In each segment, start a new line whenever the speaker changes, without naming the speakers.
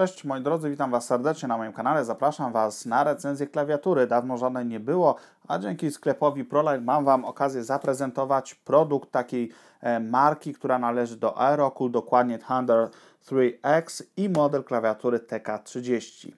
Cześć moi drodzy, witam Was serdecznie na moim kanale. Zapraszam Was na recenzję klawiatury. Dawno żadnej nie było, a dzięki sklepowi ProLight mam Wam okazję zaprezentować produkt takiej e, marki, która należy do Aerocool, dokładnie Thunder 3X i model klawiatury TK30.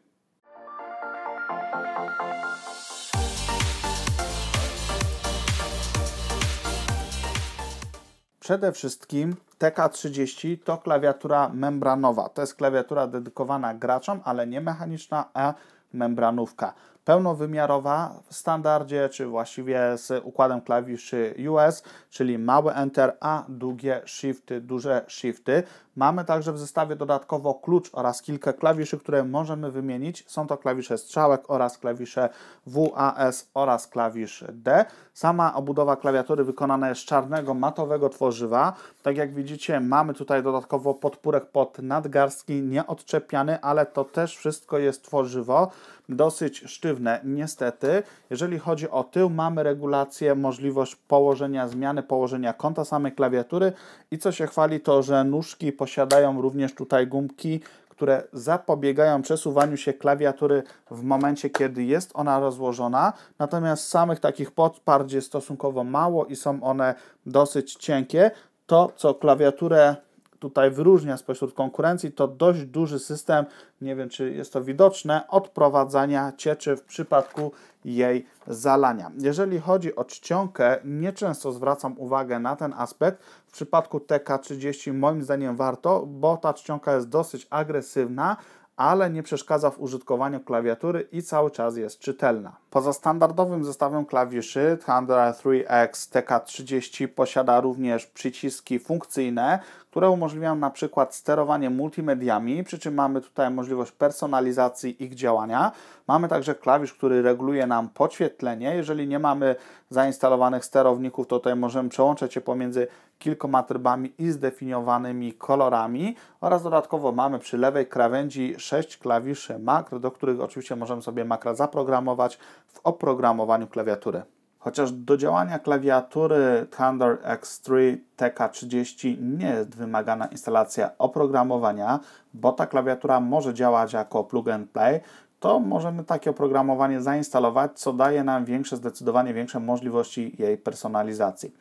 Przede wszystkim TK30 to klawiatura membranowa. To jest klawiatura dedykowana graczom, ale nie mechaniczna, a membranówka. Pełnowymiarowa w standardzie, czy właściwie z układem klawiszy US, czyli mały Enter, a długie Shifty, duże Shifty. Mamy także w zestawie dodatkowo klucz oraz kilka klawiszy, które możemy wymienić. Są to klawisze strzałek oraz klawisze WAS oraz klawisz D. Sama obudowa klawiatury wykonana jest z czarnego matowego tworzywa. Tak jak widzicie, mamy tutaj dodatkowo podpórek pod nadgarstki, nieodczepiany, ale to też wszystko jest tworzywo dosyć sztywne. Niestety, jeżeli chodzi o tył, mamy regulację, możliwość położenia, zmiany położenia kąta samej klawiatury i co się chwali to, że nóżki posiadają również tutaj gumki, które zapobiegają przesuwaniu się klawiatury w momencie, kiedy jest ona rozłożona. Natomiast samych takich podparć jest stosunkowo mało i są one dosyć cienkie. To, co klawiaturę tutaj wyróżnia spośród konkurencji, to dość duży system, nie wiem czy jest to widoczne, odprowadzania cieczy w przypadku jej zalania. Jeżeli chodzi o czcionkę, nieczęsto zwracam uwagę na ten aspekt. W przypadku TK30 moim zdaniem warto, bo ta czcionka jest dosyć agresywna, ale nie przeszkadza w użytkowaniu klawiatury i cały czas jest czytelna. Poza standardowym zestawem klawiszy Thunder 3X TK30 posiada również przyciski funkcyjne, które umożliwiają na przykład sterowanie multimediami, przy czym mamy tutaj możliwość personalizacji ich działania. Mamy także klawisz, który reguluje nam podświetlenie. Jeżeli nie mamy zainstalowanych sterowników, to tutaj możemy przełączać się pomiędzy kilkoma trybami i zdefiniowanymi kolorami oraz dodatkowo mamy przy lewej krawędzi 6 klawiszy makr, do których oczywiście możemy sobie makra zaprogramować w oprogramowaniu klawiatury. Chociaż do działania klawiatury Thunder X3 TK30 nie jest wymagana instalacja oprogramowania, bo ta klawiatura może działać jako plug and play, to możemy takie oprogramowanie zainstalować, co daje nam większe, zdecydowanie większe możliwości jej personalizacji.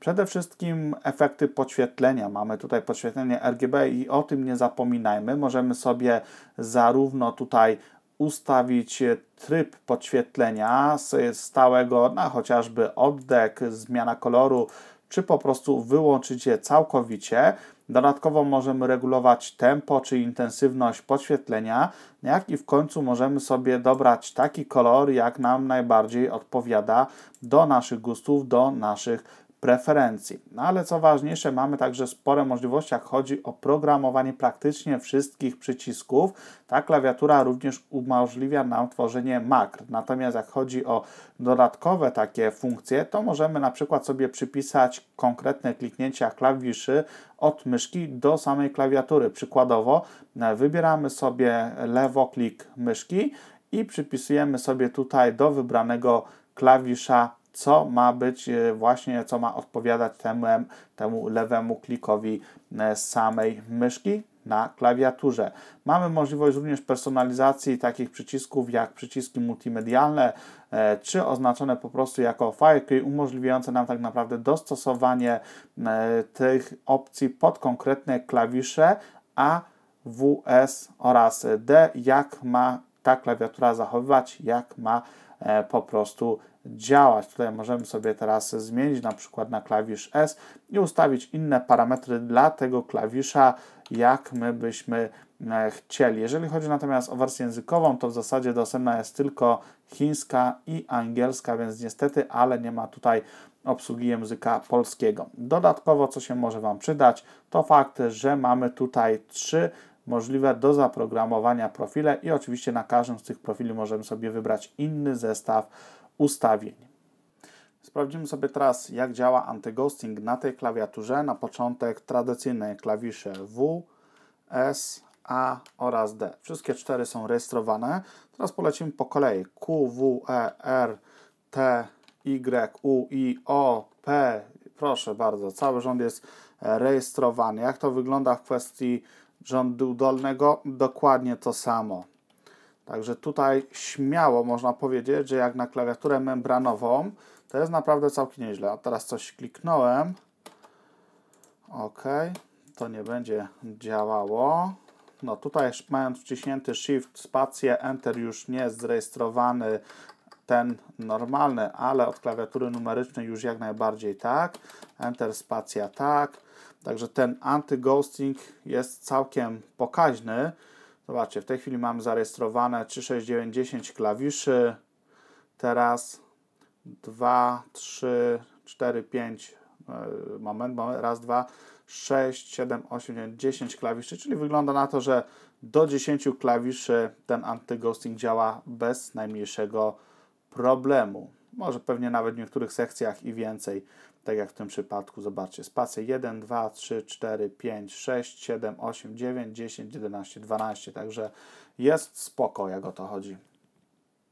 Przede wszystkim efekty podświetlenia. Mamy tutaj podświetlenie RGB i o tym nie zapominajmy. Możemy sobie zarówno tutaj ustawić tryb podświetlenia stałego na chociażby oddech, zmiana koloru, czy po prostu wyłączyć je całkowicie. Dodatkowo możemy regulować tempo czy intensywność podświetlenia, jak i w końcu możemy sobie dobrać taki kolor, jak nam najbardziej odpowiada do naszych gustów, do naszych preferencji. No ale co ważniejsze, mamy także spore możliwości, jak chodzi o programowanie praktycznie wszystkich przycisków. Ta klawiatura również umożliwia nam tworzenie makr. Natomiast jak chodzi o dodatkowe takie funkcje, to możemy na przykład sobie przypisać konkretne kliknięcia klawiszy od myszki do samej klawiatury. Przykładowo e, wybieramy sobie lewoklik myszki i przypisujemy sobie tutaj do wybranego klawisza co ma być e, właśnie, co ma odpowiadać temu, temu lewemu klikowi e, samej myszki na klawiaturze. Mamy możliwość również personalizacji takich przycisków jak przyciski multimedialne, e, czy oznaczone po prostu jako fajki, umożliwiające nam tak naprawdę dostosowanie tych opcji pod konkretne klawisze A, W, S oraz D, jak ma ta klawiatura zachowywać, jak ma po prostu działać. Tutaj możemy sobie teraz zmienić na przykład na klawisz S i ustawić inne parametry dla tego klawisza, jak my byśmy e, chcieli. Jeżeli chodzi natomiast o wersję językową, to w zasadzie dostępna jest tylko chińska i angielska, więc niestety, ale nie ma tutaj obsługi języka polskiego. Dodatkowo, co się może Wam przydać, to fakt, że mamy tutaj trzy możliwe do zaprogramowania profile i oczywiście na każdym z tych profili możemy sobie wybrać inny zestaw ustawień. Sprawdzimy sobie teraz, jak działa antyghosting na tej klawiaturze. Na początek tradycyjne klawisze W, S, A oraz D. Wszystkie cztery są rejestrowane. Teraz polecimy po kolei Q, W, E, R, T, Y, U, I, O, P. Proszę bardzo, cały rząd jest rejestrowany. Jak to wygląda w kwestii rządu dolnego dokładnie to samo. Także tutaj śmiało można powiedzieć, że jak na klawiaturę membranową, to jest naprawdę całkiem nieźle. A teraz coś kliknąłem. OK, to nie będzie działało. No tutaj mając wciśnięty Shift, spację, Enter już nie jest zarejestrowany ten normalny, ale od klawiatury numerycznej już jak najbardziej tak. Enter, spacja tak. Także ten anty-ghosting jest całkiem pokaźny. Zobaczcie, w tej chwili mamy zarejestrowane 36910 klawiszy. Teraz 2, 3, 4, 5, moment, moment, raz, dwa, 6, 7, 8, 9, 10 klawiszy, czyli wygląda na to, że do 10 klawiszy ten antyghosting działa bez najmniejszego problemu. Może pewnie nawet w niektórych sekcjach i więcej, tak jak w tym przypadku. Zobaczcie, spacje 1, 2, 3, 4, 5, 6, 7, 8, 9, 10, 11, 12, także jest spoko, jak o to chodzi.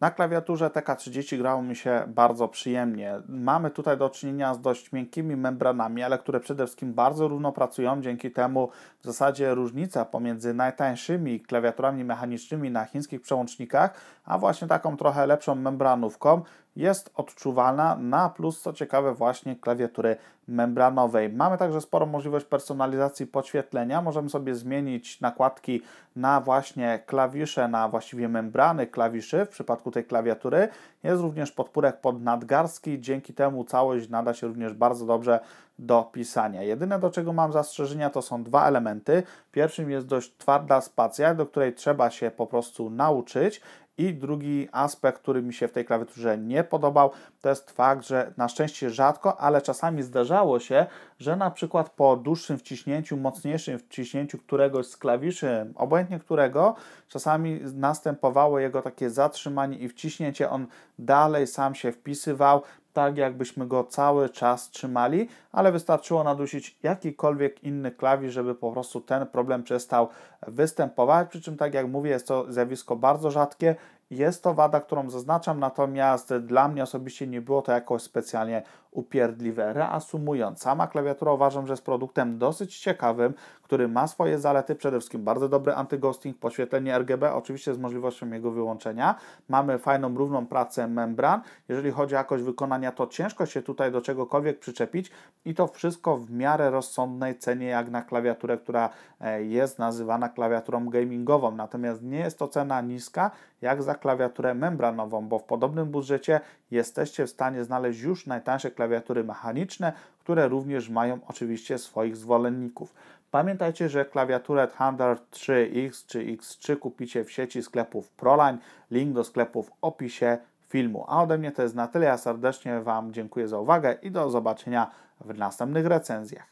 Na klawiaturze TK30 grało mi się bardzo przyjemnie. Mamy tutaj do czynienia z dość miękkimi membranami, ale które przede wszystkim bardzo równo pracują. Dzięki temu w zasadzie różnica pomiędzy najtańszymi klawiaturami mechanicznymi na chińskich przełącznikach, a właśnie taką trochę lepszą membranówką jest odczuwalna na plus, co ciekawe, właśnie klawiatury membranowej. Mamy także sporą możliwość personalizacji podświetlenia. Możemy sobie zmienić nakładki na właśnie klawisze, na właściwie membrany klawiszy w przypadku tej klawiatury. Jest również podpórek pod nadgarstki, dzięki temu całość nada się również bardzo dobrze do pisania. Jedyne do czego mam zastrzeżenia to są dwa elementy. Pierwszym jest dość twarda spacja, do której trzeba się po prostu nauczyć i drugi aspekt, który mi się w tej klawiaturze nie podobał, to jest fakt, że na szczęście rzadko, ale czasami zdarzało się, że na przykład po dłuższym wciśnięciu, mocniejszym wciśnięciu któregoś z klawiszy, obojętnie którego, czasami następowało jego takie zatrzymanie i wciśnięcie, on dalej sam się wpisywał, tak jakbyśmy go cały czas trzymali, ale wystarczyło nadusić jakikolwiek inny klawisz, żeby po prostu ten problem przestał występować. Przy czym, tak jak mówię, jest to zjawisko bardzo rzadkie jest to wada, którą zaznaczam, natomiast dla mnie osobiście nie było to jakoś specjalnie upierdliwe. Reasumując, sama klawiatura uważam, że jest produktem dosyć ciekawym, który ma swoje zalety, przede wszystkim bardzo dobry antyghosting, podświetlenie RGB, oczywiście z możliwością jego wyłączenia. Mamy fajną, równą pracę membran. Jeżeli chodzi o jakość wykonania, to ciężko się tutaj do czegokolwiek przyczepić i to wszystko w miarę rozsądnej cenie, jak na klawiaturę, która e, jest nazywana klawiaturą gamingową. Natomiast nie jest to cena niska, jak za klawiaturę membranową, bo w podobnym budżecie jesteście w stanie znaleźć już najtańsze klawiatury mechaniczne, które również mają oczywiście swoich zwolenników. Pamiętajcie, że klawiaturę Thunder 3X czy X3 kupicie w sieci sklepów Proline. Link do sklepu w opisie filmu. A ode mnie to jest na tyle. Ja serdecznie Wam dziękuję za uwagę i do zobaczenia w następnych recenzjach.